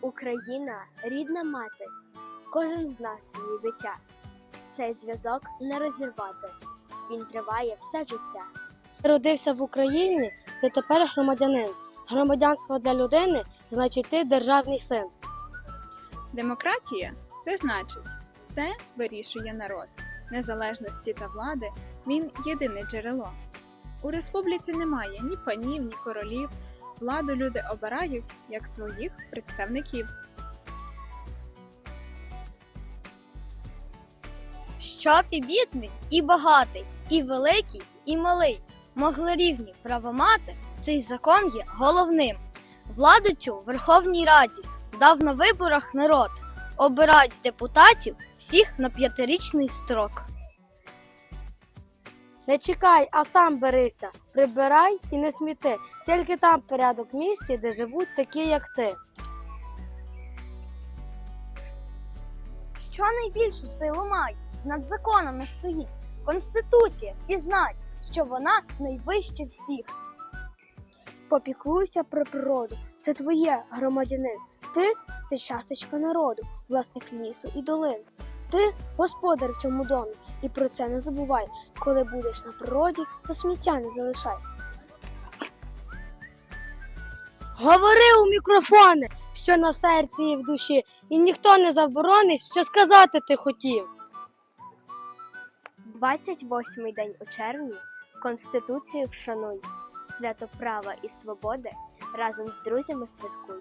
Україна рідна мати, кожен з нас її дитя. Цей зв'язок не розірвати, він триває все життя. Родився в Україні, ти тепер громадянин. Громадянство для людини значить ти державний син. Демократія це значить, все вирішує народ. Незалежності та влади він єдине джерело. У республіці немає ні панів, ні королів. Владу люди обирають як своїх представників. Щоб і бідний, і багатий, і великий, і малий могли рівні права мати, цей закон є головним. Владу цю Верховній Раді дав на виборах народ. Обирають депутатів всіх на п'ятирічний строк. Не чекай, а сам берися, прибирай і не сміти. Тільки там порядок в місті, де живуть такі, як ти. Що найбільшу силу має, над законами стоїть. Конституція, всі знають, що вона найвище всіх. Попіклуйся про природу, це твоє громадянин. Ти це часточка народу, власник лісу і долин. Ти господар в цьому домі, і про це не забувай. Коли будеш на природі, то сміття не залишай. Говори у мікрофони, що на серці і в душі, і ніхто не заборонить, що сказати ти хотів. 28-й день у червні Конституцію вшануй, свято права і свободи разом з друзями святкуй.